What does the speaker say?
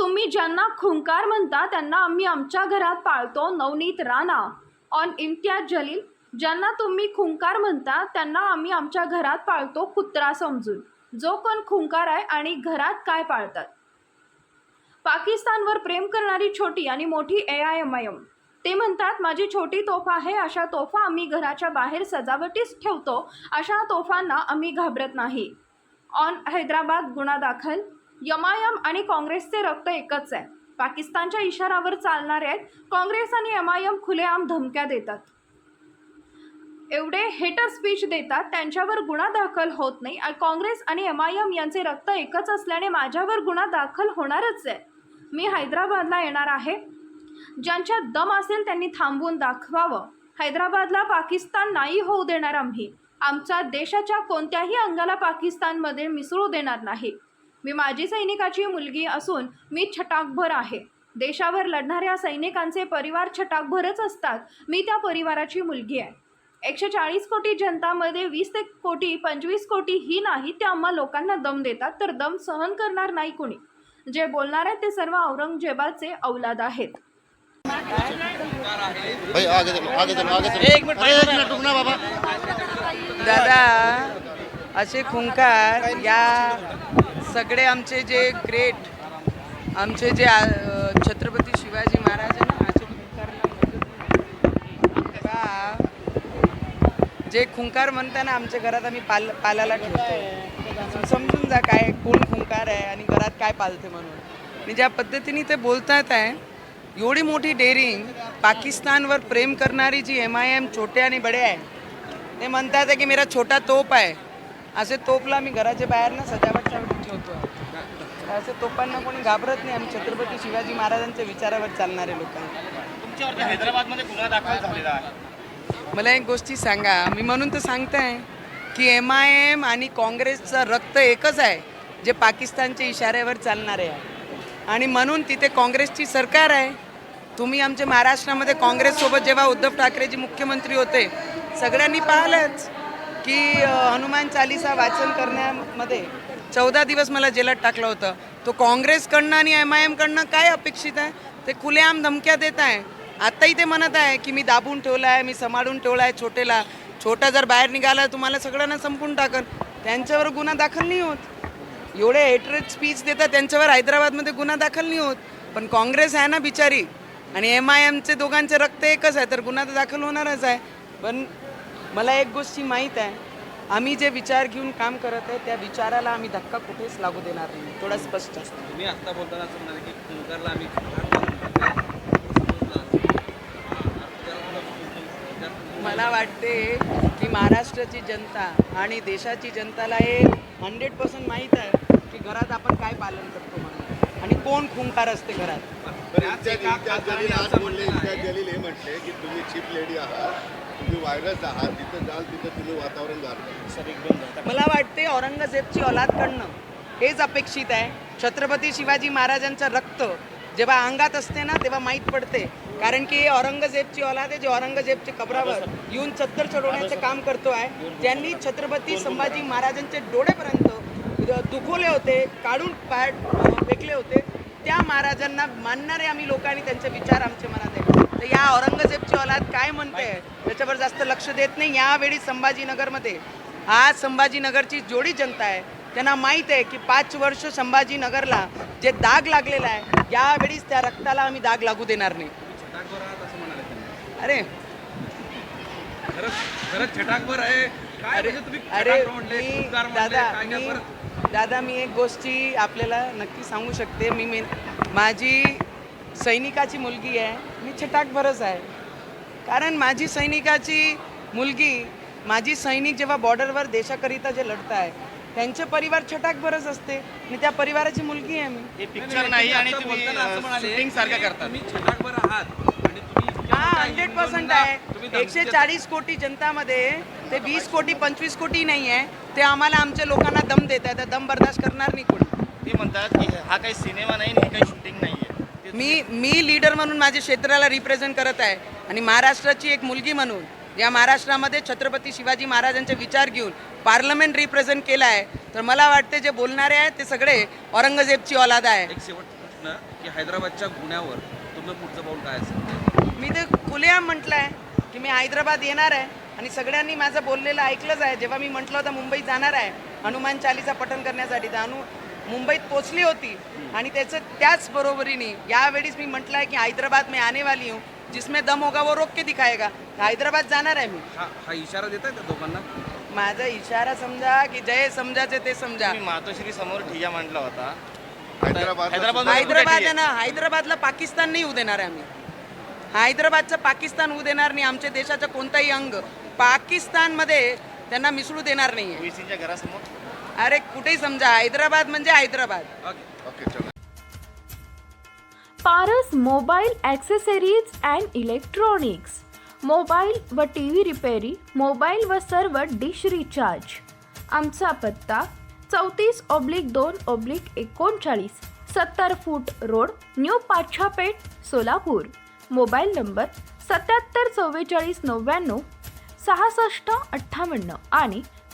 तुम्ही ज्यांना खुंकार म्हणता त्यांना आम्ही आमच्या घरात पाळतो नवनीत राणा. ऑन इम्तियाज जलील ज्यांना तुम्ही खुंकार म्हणता त्यांना आम्ही आमच्या घरात पाळतो कुत्रा समजून. जो कोण खुंकार आहे आणि घरात काय पाळतात. पाकिस्तानवर प्रेम करणारी छोटी आणि मोठी A I M I M ते म्हणतात माझी छोटी तोफा आहे अशा तोफा आम्ही घराच्या बाहेर सजावटीस ठेवतो अशा तोफांना आम्ही घाबरत नाही. ऑन हैदराबाद गुन्हा दाखल. यमायम आणि काँग्रेसचे रक्त एकच आहे. पाकिस्तानच्या इशारावर चालणारे आहेत. काँग्रेस आणि एमआयएम खुलेआम धमक्या देतात. एवढे हेटर स्पीच देतात त्यांच्यावर गुन्हा दाखल होत नाही. आणि काँग्रेस आणि एम आय एम यांचे रक्त एकच असल्याने माझ्यावर गुन्हा दाखल होणारच आहे. मी हैदराबादला येणार आहे. ज्यांच्या दम असेल त्यांनी थांबवून दाखवावं. हैदराबादला पाकिस्तान नाही होऊ देणार आम्ही. आमच्या देशाच्या कोणत्याही अंगाला पाकिस्तानमध्ये मिसळू देणार नाही. मी माजी सैनिकाची मुलगी असून मी छटाकभर आहे. देशावर लढणाऱ्या सैनिकांचे परिवार छटाकभरच असतात. मी त्या परिवाराची मुलगी आहे. एकशे चाळीस कोटी जनतामध्ये वीस ते कोटी पंचवीस कोटी ही नाही ते आम्हा लोकांना दम देतात तर दम सहन करणार नाही कोणी. जे बोलणार आहेत ते सर्व औरंगजेबाचे औलाद आहेत. भाई आगे चलो आगे चलो आगे चलो. एक मिनट, अरे एक मिनट रुकना बाबा. दादा असे खुंकार या सगळे आमचे जे ग्रेट आमचे जे छत्रपती शिवाजी महाराज आहे ना खुंकार जे खुंकार म्हणताना आमच्या घरात आम्ही पाल पालाला ठेवतो. समजून जा काय कोण खुंकार आहे आणि घरात काय पालते म्हणून. आणि ज्या पद्धतीने ते बोलतात आहे एवढी मोठी डेअरिंग पाकिस्तानवर प्रेम करणारी जी एम आय एम छोटे आणि बडे आहे ते म्हणतात आहे की मेरा छोटा तोप आहे. असे तोपला मी घराच्या बाहेर ना सजावटसाठी ठेवतो असे तोपांना कोणी घाबरत नाही आम्ही छत्रपती शिवाजी महाराजांच्या विचारावर चालणारे लोक तुमच्यावरती हैदराबादमध्ये गुन्हा दाखल झालेला आहे. मला एक गोष्टी सांगा. मी म्हणून तर सांगताय की एम आय एम आणि काँग्रेसचं रक्त एकच आहे जे पाकिस्तानच्या इशाऱ्यावर चालणारे आहे. आणि म्हणून तिथे काँग्रेसची सरकार आहे. तुम्ही आमच्या महाराष्ट्रामध्ये काँग्रेससोबत जेव्हा उद्धव ठाकरेजी मुख्यमंत्री होते सगळ्यांनी पाहिलंच. की हनुमान चालिसा वाचन करण्यामध्ये चौदा दिवस मला जेलात टाकलं होतं. तो काँग्रेसकडनं आणि एम आय एमकडनं काय अपेक्षित आहे? ते खुलेआम धमक्या देत आहे. आत्ताही ते म्हणत आहे की मी दाबून ठेवला आहे मी सांभाळून ठेवला आहे छोटेला. छोटा जर बाहेर निघाला तुम्हाला सगळ्यांना संपून टाकन. त्यांच्यावर गुन्हा दाखल नाही होत. एवढे हेटरेट स्पीच देतात त्यांच्यावर हैदराबादमध्ये गुन्हा दाखल नाही होत. पण काँग्रेस आहे ना बिचारी. आणि एम आय एमचे दोघांचे रक्त एकच आहे तर गुन्हा तर दाखल होणारच आहे. पण मला एक गोष्टी माहीत आहे. आम्ही जे विचार घेऊन काम करत आहे त्या विचाराला आम्ही धक्का कुठेच लागू देणार नाही. थोडा स्पष्ट असतो. तुम्ही आत्ता बोलताना असं म्हणाले की खुंकारला आम्ही. मला वाटते की महाराष्ट्राची जनता आणि देशाची जनताला हे हंड्रेड पर्सेंट माहीत आहे की घरात आपण काय पालन करतो म्हणून. आणि कोण खुंकार असते घरात? बरं इम्तियाज इम्तियाज जलील आज बोलले इम्तियाज जलील हे म्हटले की तुम्ही चीफ लेडी आहात तुम्ही व्हायरस आहात जिथं जाल तिथं तुम्ही वातावरण गारता मला वाटते औरंगजेबची औलादकडनं हेच अपेक्षित आहे. छत्रपती शिवाजी महाराजांचं रक्त जेव्हा अंगात असते ना तेव्हा माहीत पडते. कारण की हे औरंगजेबची औलाद आहे जे औरंगजेबच्या कबरावर येऊन चत्तर चढवण्याचं काम करतो आहे त्यांनी छत्रपती संभाजी महाराजांचे डोळेपर्यंत दुखवले होते काढून पाय फेकले होते त्या महाराजांना मानणारे आम्ही लोकांनी त्यांचे विचार आमच्या मनात आहे तर या औरंगजेबची औलाद काय म्हणते त्याच्यावर जास्त लक्ष देत नाही. यावेळी संभाजीनगरमध्ये आज संभाजीनगरची जोडी जनता आहे. त्यांना माहीत आहे की पाच वर्ष संभाजीनगरला जे दाग लागलेला आहे यावेळीच त्या रक्ताला आम्ही दाग लागू देणार नाही. अरे. आहे अरे अरे मी दादा मी दादा मी एक गोष्टी आपल्याला नक्की सांगू शकते. मी मी माझी सैनिकाची मुलगी आहे. मी छटाकभरच आहे. कारण माझी सैनिकाची मुलगी माझी सैनिक जेव्हा बॉर्डरवर देशाकरिता जे लढत आहे त्यांचे परिवार छटाक बरंच असते. आणि त्या परिवाराची मुलगी आहे मी. हे पिक्चर नाही आणि तुम्ही शूटिंग सारखं करतात. तुम्ही छटाकभर आहात. आणि तुम्ही हा हंड्रेड पर्सेंट आहे. एकशे चाळीस कोटी जनतामध्ये ते वीस कोटी पंचवीस कोटी नाही आहे. ते आम्हाला आमच्या लोकांना दम देत आहे. दम बर्दाश्त करणार नाही कोणी. ते म्हणतात की हा काही सिनेमा नाही हे काही शूटिंग नाही आहे. मी मी लीडर म्हणून माझ्या क्षेत्राला रिप्रेझेंट करत आहे. आणि महाराष्ट्राची एक मुलगी म्हणून या महाराष्ट्रामध्ये छत्रपती शिवाजी महाराजांचे विचार घेऊन पार्लमेंट रिप्रेझेंट केला आहे. तर मला वाटते जे बोलणारे आहेत ते सगळे औरंगजेबची औलाद आहे. एक शेवटचा प्रश्न की हैदराबादच्या गुन्ह्यावर तुमचं पुढचं पाऊल काय असेल? मी ते खुलेआम म्हटलं आहे की मी हैदराबाद येणार आहे आणि सगळ्यांनी माझं बोललेलं ऐकलंच आहे. जेव्हा मी म्हटलं होतं मुंबईत जाणार आहे हनुमान चालीसा पठण करण्यासाठी तर मुंबईत पोचली होती. आणि त्याचं त्याच बरोबरीने यावेळीस मी म्हटलं आहे की हैदराबाद में आने वाली हूँ जिसमें दम होगा वो रोक के दिखाएगा. हैदराबाद जाणार आहे मी. हा हा इशारा देत आहे त्या दोघांना? माझा इशारा समजा की जय समजाचे ते समजा. तुम्ही मातोश्री समोर ठिया मांडला होता. हैदराबाद हैदराबाद हैदराबाद आहे. ना हैदराबादला पाकिस्तान नाही होऊ देणार आहे आम्ही. हैदराबादचं पाकिस्तान होऊ देणार नाही आमच्या देशाचं कोणताही अंग. पाकिस्तानमध्ये त्यांना मिसळू देणार नाही आहे ओबीसीच्या घरासमोर? अरे कुठेही समजा हैदराबाद म्हणजे हैदराबाद. ओके ओके चला. Paras mobile accessories and electronics. Mobile व टी व्ही रिपेरी मोबाईल व सर्व डिश रिचार्ज. आमचा पत्ता चौतीस ऑब्लिक दोन ऑब्लिक एकोणचाळीस सत्तर foot road new Pachhapeth Solapur. Mobile number सत्याहत्तर चव्वेचाळीस नव्याण्णव सहासष्ट अठ्ठावन्न आणि